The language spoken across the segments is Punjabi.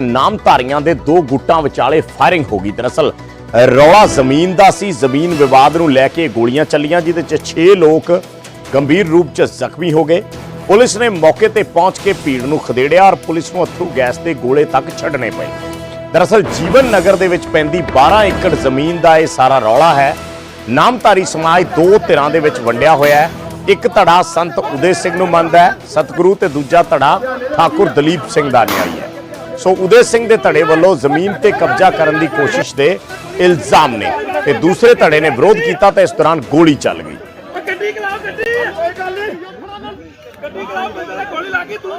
ਨਾਮਧਾਰੀਆਂ ਦੇ ਦੋ ਗੁੱਟਾਂ ਵਿਚਾਲੇ ਫਾਇਰਿੰਗ ਹੋ ਗਈ। ਦਰਅਸਲ, ਰੌਲਾ ਜ਼ਮੀਨ ਦਾ ਸੀ। ਜ਼ਮੀਨ ਵਿਵਾਦ ਨੂੰ ਲੈ ਕੇ ਗੋਲੀਆਂ ਚੱਲੀਆਂ, ਜਿਹਦੇ 'ਚ 6 ਲੋਕ ਗੰਭੀਰ ਰੂਪ 'ਚ ਜ਼ਖਮੀ ਹੋ ਗਏ। ਪੁਲਿਸ ਨੇ ਮੌਕੇ ਤੇ ਪਹੁੰਚ ਕੇ ਭੀੜ ਨੂੰ ਖਦੇੜਿਆ ਔਰ ਪੁਲਿਸ ਨੂੰ ਅਥਰੂ ਗੈਸ ਦੇ ਗੋਲੇ ਤੱਕ ਛੱਡਣੇ ਪਏ। ਦਰਅਸਲ, ਜੀਵਨ ਨਗਰ ਦੇ ਵਿੱਚ ਪੈਂਦੀ 12 ਏਕੜ ਜ਼ਮੀਨ ਦਾ ਇਹ ਸਾਰਾ ਰੌਲਾ ਹੈ। ਨਾਮਧਾਰੀ ਸਮਾਜ ਦੋ ਧਿਰਾਂ ਦੇ ਵਿੱਚ ਵੰਡਿਆ ਹੋਇਆ ਹੈ। ਇੱਕ ਧੜਾ ਸੰਤ ਉਦੇ ਸਿੰਘ ਨੂੰ ਮੰਨਦਾ ਹੈ, ਸਤਿਗੁਰੂ ਤੇ ਦੂਜਾ ਧੜਾ ਠਾਕੁਰ ਦਲੀਪ ਸਿੰਘ ਦਾ ਅਨੁਯਾਈ ਹੈ। ਸੋ ਉਦੇ ਸਿੰਘ ਦੇ ਧੜੇ ਵੱਲੋਂ ਜ਼ਮੀਨ ਤੇ ਕਬਜ਼ਾ ਕਰਨ ਦੀ ਕੋਸ਼ਿਸ਼ ਦੇ ਇਲਜ਼ਾਮ ਨੇ ਤੇ ਦੂਸਰੇ ਧੜੇ ਨੇ ਵਿਰੋਧ ਕੀਤਾ ਤਾਂ ਇਸ ਦੌਰਾਨ ਗੋਲੀ ਚੱਲ ਗਈ। ਗੱਡੀ ਕਲਾਓ ਗੱਡੀ। ਕੋਈ ਗੱਲ ਨਹੀਂ। ਗੱਡੀ ਨੇ ਗੋਲੀ ਲੱਗੀ ਤੂੰ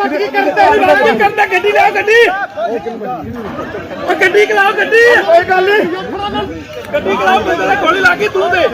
ਵੱਜ ਕੀ ਕਰਦੇ ਕੀ ਕਰਦੇ ਗੱਡੀ ਲਿਆਓ ਗੱਡੀ। ਓ ਗੱਡੀ ਕਲਾਓ ਗੱਡੀ। ਕੋਈ ਗੱਲ ਨਹੀਂ। ਗੱਡੀ ਕਲਾਓ ਬੰਦੇ ਨੇ ਗੋਲੀ ਲੱਗੀ ਤੂੰ ਤੇ।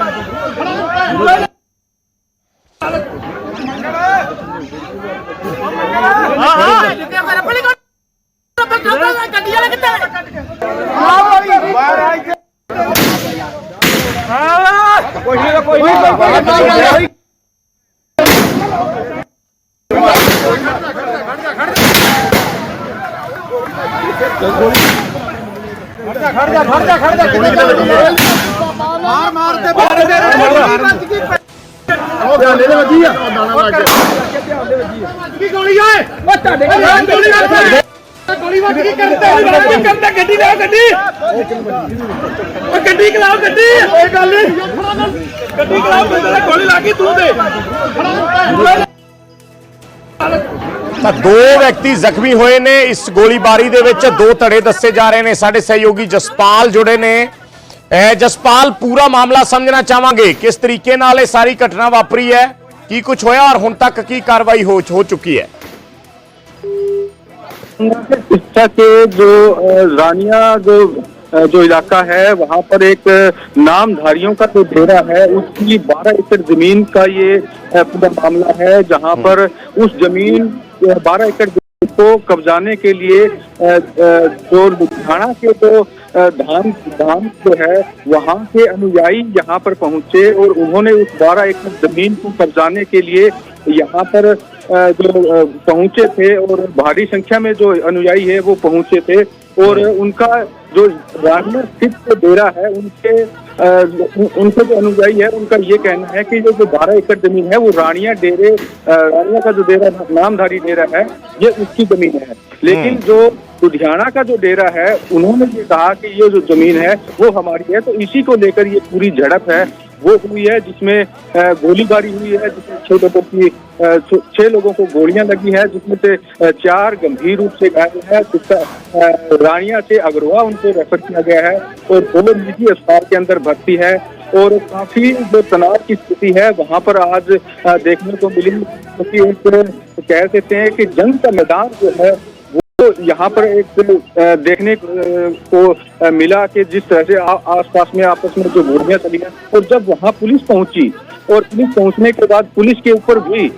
ਗੱਡੀ ਵਾਲਾ ਕਿੱਥੇ ਕੀ ਗੋਲੀ ਓਏ ਓ ਤੁਹਾਡੇ ਕੋਲ ਗੋਲੀ ਵੱਜ ਗੋਲੀ ਵੱਜ ਕੀ ਕਰਦੇ ਕੀ ਕਰਦੇ ਗੱਡੀ। ਲਿਆਓ ਗੱਡੀ ਓ ਗੱਡੀ ਕਲਾਓ ਗੱਡੀ ਕੋਈ ਗੱਲ ਗੱਡੀ ਕਲਾਓ ਬੰਦੇ ਨੇ ਗੋਲੀ ਲੱਗੀ ਤੂੰ ਤੇ ਤਾਂ ਦੋ ਵਿਅਕਤੀ ਜ਼ਖਮੀ ਹੋਏ ਨੇ ਇਸ ਗੋਲੀਬਾਰੀ ਦੇ ਵਿੱਚ ਦੋ ਧੜੇ ਦੱਸੇ ਜਾ ਰਹੇ ਨੇ ਸਾਡੇ ਸਹਿਯੋਗੀ ਜਸਪਾਲ ਜੁੜੇ ਨੇ ਇਹ ਜਸਪਾਲ ਪੂਰਾ ਮਾਮਲਾ ਸਮਝਣਾ ਚਾਹਾਂਗੇ ਕਿਸ ਤਰੀਕੇ ਨਾਲ ਇਹ ਸਾਰੀ ਘਟਨਾ ਵਾਪਰੀ ਹੈ ਕੀ ਕੁਝ ਹੋਇਆ ਔਰ ਹੁਣ ਤੱਕ ਕੀ ਕਾਰਵਾਈ ਹੋ ਹੋ ਚੁੱਕੀ ਹੈ शिक्षा के जो अ, रानिया जो अ, जो इलाका है वहाँ पर एक नामधारियों का जो डेरा है उसकी 12 एकड़ जमीन का ये अ, पूरा मामला है जहाँ पर उस जमीन 12 एकड़ को कब्जाने के लिए जो लुधियाना के जो अ, धाम धाम जो है वहाँ के अनुयायी यहाँ पर पहुँचे और उन्होंने उस 12 एकड़ ज़मीन को कब्जाने के लिए यहाँ पर जो पहुँचे थे और भारी संख्या में जो अनुयायी है वो पहुँचे थे। और उनका जो रानिया स्थित जो डेरा है उनके अ, उनके जो अनुयायी है उनका ये कहना है कि ये जो बारह एकड़ ज़मीन है वो रानिया डेरे रानिया का जो डेरा नामधारी डेरा है ये उसकी ज़मीन है। लेकिन जो लुधियाना का जो डेरा है उन्होंने ये कहा कि ये जो ज़मीन है वो हमारी है तो इसी को लेकर ये पूरी झड़प है। वो हुई है जिसमें गोलीबारी हुई है, जिसमें छह लोगों की छह लोगों को गोलियाँ लगी है, जिसमें से चार गंभीर रूप से घायल है। रानिया से अगरवा उनको रेफर किया गया है और दो निजी अस्पताल के अंदर भर्ती है और काफ़ी जो तनाव की स्थिति है, वहाँ पर आज देखने को मिली। क्योंकि एक कह सकते हैं कि जंग का मैदान जो है वो यहाँ पर एक देखने को मिला कि जिस तरह से आसपास में आपस में जो गोलियाँ चली और जब वहाँ पुलिस पहुँची और पुलिस पहुँचने के बाद पुलिस के ऊपर भी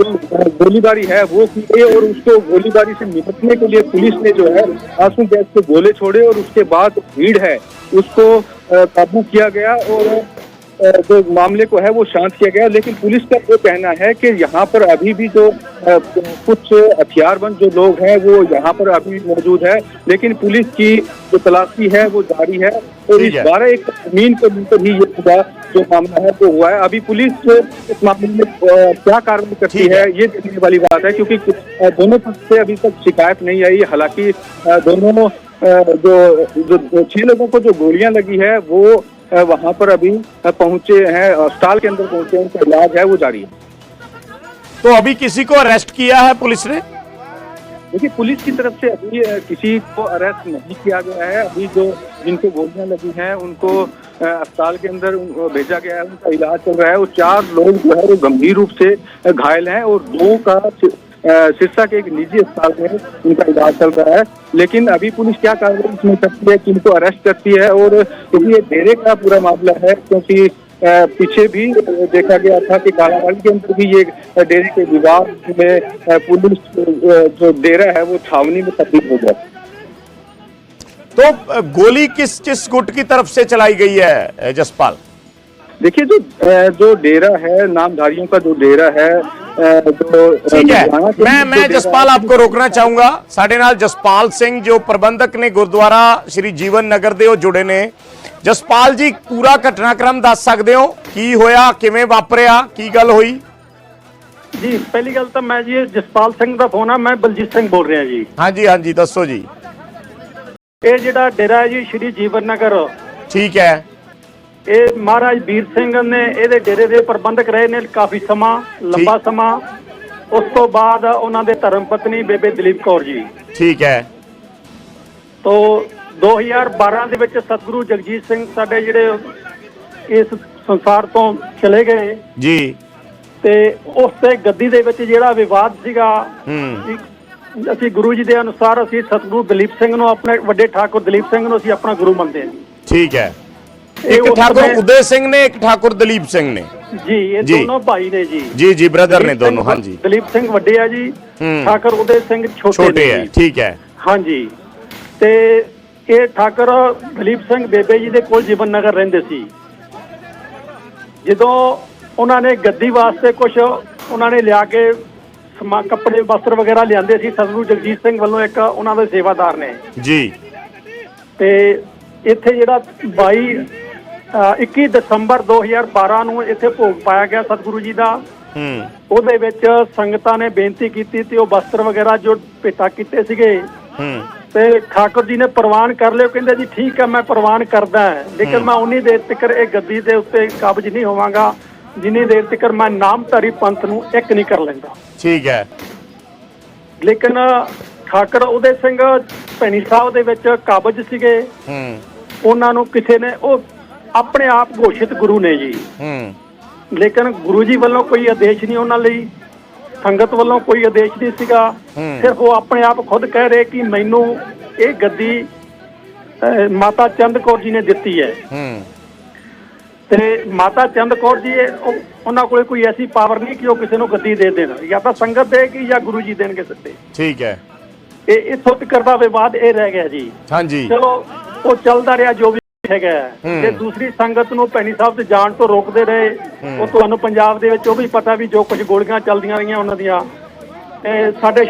जो अ, गोलीबारी है वो की गई और उसको गोलीबारी से निपटने के लिए पुलिस ने जो है आँसू गैस के गोले छोड़े और उसके बाद भीड़ है उसको काबू किया गया और जो मामले को है वो शांत किया गया लेकिन पुलिस का ये कहना है कि यहाँ पर अभी भी जो कुछ हथियारबंद जो लोग हैं वो यहाँ पर अभी मौजूद है लेकिन पुलिस की जो तलाशी है वो जारी है। और इस बारह एक ज़मीन को लेकर ही ये पूरा जो मामला है वो हुआ है। अभी पुलिस इस मामले में क्या कार्रवाई करती है। ये देखने वाली बात है क्योंकि दोनों पक्ष से अभी तक शिकायत नहीं आई। हालाँकि दोनों जो जो छह लोगों को जो गोलियाँ लगी है वो वहाँ पर अभी पहुँचे हैं अस्पताल के अंदर पहुँचे हैं उनका इलाज है वो जारी है। तो अभी किसी को अरेस्ट किया है पुलिस ने? देखिए पुलिस की तरफ़ से अभी किसी को अरेस्ट नहीं किया गया है। अभी जो जिनको गोलियाँ लगी हैं उनको अस्पताल के अंदर भेजा गया है उनका इलाज चल रहा है। और चार लोग जो है वो गंभीर रूप से घायल हैं और दो का सिरसा के एक निजी अस्पताल में उनका इलाज चल रहा है। लेकिन अभी पुलिस क्या कार्रवाई इसमें करती है किनको अरेस्ट करती है और क्योंकि ये डेरे का पूरा मामला है क्योंकि पीछे भी देखा गया था कि कालावाड़ी के अंदर भी ये डेरे के विवाद में पुलिस जो डेरा है वो छावनी में तब्दील हो गया। तो गोली किस किस गुट की तरफ़ से चलाई गई है जसपाल? देखिए जो जो डेरा है नामधारियों का जो डेरा है ठीक है लुधियाना के मैं जो मैं डेरा जसपाल है, आपको रोकना चाहूंगा ਸਾਡੇ ਨਾਲ ਜਸਪਾਲ ਸਿੰਘ ਜੋ ਪ੍ਰਬੰਧਕ ਨੇ ਗੁਰਦੁਆਰਾ ਸ਼੍ਰੀ ਜੀਵਨ ਨਗਰ ਦੇ ਉਹ ਜੁੜੇ ਨੇ ਜਸਪਾਲ ਜੀ ਪੂਰਾ ਘਟਨਾਕ੍ਰਮ ਦੱਸ ਸਕਦੇ ਹੋ ਕੀ ਹੋਇਆ ਕਿਵੇਂ ਵਾਪਰਿਆ ਕੀ ਗੱਲ ਹੋਈ ਜੀ ਪਹਿਲੀ ਗੱਲ ਤਾਂ ਮੈਂ ਜੀ ਇਹ ਜਸਪਾਲ ਸਿੰਘ ਦਾ ਫੋਨ ਆ ਮੈਂ ਬਲਜੀਤ ਸਿੰਘ ਬੋਲ ਰਿਹਾ ਜੀ ਹਾਂਜੀ ਹਾਂਜੀ ਦੱਸੋ ਜੀ ਇਹ ਜਿਹੜਾ ਡੇਰਾ ਹੈ ਜੀ ਸ਼੍ਰੀ ਜੀਵਨ ਨਗਰ ਠੀਕ ਹੈ ਇਹ ਮਹਾਰਾਜ ਵੀਰ ਸਿੰਘ ਨੇ ਇਹਦੇ ਡੇਰੇ ਦੇ ਪ੍ਰਬੰਧਕ ਰਹੇ ਨੇ ਕਾਫੀ ਸਮਾਂ ਲੰਬਾ ਸਮਾਂ। ਉਸ ਤੋਂ ਬਾਅਦ ਉਹਨਾਂ ਦੇ ਧਰਮ ਪਤਨੀ ਬੇਬੇ ਦਲੀਪ ਕੌਰ ਜੀ। ਠੀਕ ਹੈ। ਤੋਂ 2012 ਦੇ ਵਿੱਚ ਸਤਿਗੁਰੂ ਜਗਜੀਤ ਸਿੰਘ ਸਾਡੇ ਜਿਹੜੇ ਇਸ ਸੰਸਾਰ ਤੋਂ ਚਲੇ ਗਏ। ਜੀ। ਤੇ ਉਸ ਤੇ ਗੱਦੀ ਦੇ ਵਿੱਚ ਜਿਹੜਾ ਵਿਵਾਦ ਸੀਗਾ ਹੂੰ। ਅਸੀਂ ਗੁਰੂ ਜੀ ਦੇ ਅਨੁਸਾਰ ਅਸੀਂ ਸਤਿਗੁਰੂ ਦਲੀਪ ਸਿੰਘ ਨੂੰ ਆਪਣੇ ਵੱਡੇ ਠਾਕੁਰ ਦਲੀਪ ਸਿੰਘ ਨੂੰ ਅਸੀਂ ਆਪਣਾ ਗੁਰੂ ਮੰਨਦੇ ਹਾਂ। ਠੀਕ ਹੈ। ਇੱਕ ਠਾਕੁਰ ਉਦੈ ਸਿੰਘ ਨੇ ਇੱਕ ਠਾਕੁਰ ਦਲੀਪ ਸਿੰਘ ਨੇ। ਜੀ ਇਹ। ਦੋਨੋਂ ਭਾਈ ਨੇ ਜੀ। ਜੀ ਜੀ ਬ੍ਰਦਰ ਨੇ ਦੋਨੋਂ ਹਾਂਜੀ। ਦਲੀਪ ਸਿੰਘ ਵੱਡੇ ਆ ਜੀ। ਠਾਕੁਰ ਉਦੈ ਸਿੰਘ ਛੋਟੇ ਨੇ। ਠੀਕ ਹੈ। ਹਾਂਜੀ। ਤੇ ਇਹ ਠਾਕੁਰ ਦਲੀਪ ਸਿੰਘ ਬੇਬੇ ਜੀ ਦੇ ਕੋਲ ਜੀਵਨ ਨਗਰ ਰਹਿੰਦੇ ਸੀ। ਜਦੋਂ ਉਹਨਾਂ ਨੇ ਗੱਦੀ ਵਾਸਤੇ ਕੁਝ ਉਹਨਾਂ ਨੇ ਲਿਆ ਕੇ ਸਮਾ ਕੱਪੜੇ ਵਸਤਰ ਵਗੈਰਾ ਲਿਆਂਦੇ ਸੀ ਸਤਿਗੁਰੂ ਜਗਜੀਤ ਸਿੰਘ ਵੱਲੋਂ ਇੱਕ ਉਹਨਾਂ ਦੇ ਸੇਵਾਦਾਰ ਨੇ। ਜੀ। ਤੇ ਇੱਥੇ ਜਿਹੜਾ 22 ਅ, 21 ਦਸੰਬਰ 2012 ਨੂੰ ਇੱਥੇ ਭੋਗ ਪਾਇਆ ਗਿਆ ਸਤਿਗੁਰੂ ਜੀ ਦਾ। ਹੂੰ। ਉਹਦੇ ਵਿੱਚ ਸੰਗਤਾਂ ਨੇ ਬੇਨਤੀ ਕੀਤੀ ਤੇ ਉਹ ਵਸਤਰ ਵਗੈਰਾ ਜੋ ਭੇਟਾ ਕੀਤੇ ਸੀਗੇ ਹੂੰ। ਤੇ ਠਾਕੁਰ ਜੀ ਨੇ ਪ੍ਰਵਾਨ ਕਰ ਲਿਓ ਕਹਿੰਦੇ ਜੀ ਠੀਕ ਹੈ ਮੈਂ ਪ੍ਰਵਾਨ ਕਰਦਾ ਲੇਕਿਨ ਮੈਂ ਉਨੀ ਦੇਰ ਤੱਕ ਇਹ ਗੱਦੀ ਦੇ ਉੱਤੇ ਕਾਬਜ ਨਹੀਂ ਹੋਵਾਂਗਾ। ਜਿੰਨੀ ਦੇਰ ਤੱਕ ਮੈਂ ਨਾਮਧਾਰੀ ਪੰਥ ਨੂੰ ਇੱਕ ਨਹੀਂ ਕਰ ਲੈਂਦਾ। ਠੀਕ ਹੈ। ਲੇਕਿਨ ਠਾਕੁਰ ਉਦੇ ਸਿੰਘ ਭੈਣੀ ਸਾਹਿਬ ਦੇ ਵਿੱਚ ਕਾਬਜ ਸੀਗੇ। ਹੂੰ। ਉਹਨਾਂ ਨੂੰ ਕਿਸੇ ਨੇ ਉਹ ਆਪਣੇ ਆਪ ਘੋਸ਼ਿਤ ਗੁਰੂ ਨੇ ਜੀ। ਹੂੰ। ਲੇਕਿਨ ਗੁਰੂ ਜੀ ਵੱਲੋਂ ਕੋਈ ਆਦੇਸ਼ ਨਹੀਂ ਉਹਨਾਂ ਲਈ। ਸੰਗਤ ਵੱਲੋਂ ਕੋਈ ਆਦੇਸ਼ ਨਹੀਂ ਸੀਗਾ। ਸਿਰਫ ਉਹ ਆਪਣੇ ਆਪ ਖੁਦ ਕਹਿ ਰਹੇ ਕਿ ਮੈਨੂੰ ਇਹ ਗੱਦੀ ਮਾਤਾ ਚੰਦ ਕੌਰ ਜੀ ਨੇ ਦਿੱਤੀ ਹੈ। ਹੂੰ। ਤੇ ਮਾਤਾ ਚੰਦ ਕੌਰ ਜੀ ਉਹਨਾਂ ਕੋਲੇ ਕੋਈ ਐਸੀ ਪਾਵਰ ਨਹੀਂ ਕਿ ਉਹ ਕਿਸੇ ਨੂੰ ਗੱਦੀ ਦੇ ਦੇਣ। ਜਾਂ ਤਾਂ ਸੰਗਤ ਦੇਗੀ ਜਾਂ ਗੁਰੂ ਜੀ ਦੇਣਗੇ ਸਿੱਧੇ। ਠੀਕ ਹੈ। ਇਹ ਇਥੋਂ ਤੱਕ ਦਾ ਵਿਵਾਦ ਇਹ ਰਹਿ ਗਿਆ ਜੀ। ਹਾਂਜੀ। ਚਲੋ ਉਹ ਚੱਲਦਾ ਰਿਹਾ ਜੋ ਵੀ ਹੈਗਾ। ਜੇ ਦੂਸਰੀ ਸੰਗਤ ਨੂੰ ਭੈਣੀ ਸਾਹਿਬ ਤੇ ਜਾਣ ਤੋਂ ਰੋਕਦੇ ਰਹੇ ਉਹ ਤੁਹਾਨੂੰ ਪੰਜਾਬ ਦੇ ਵਿੱਚ ਉਹ ਵੀ ਪਤਾ ਵੀ ਜੋ ਕੁਝ ਗੋਲੀਆਂ ਚੱਲਦੀਆਂ ਰਹੀਆਂ ਉਹਨਾਂ ਦੀਆਂ। ਤੇ ਸਾਡੇ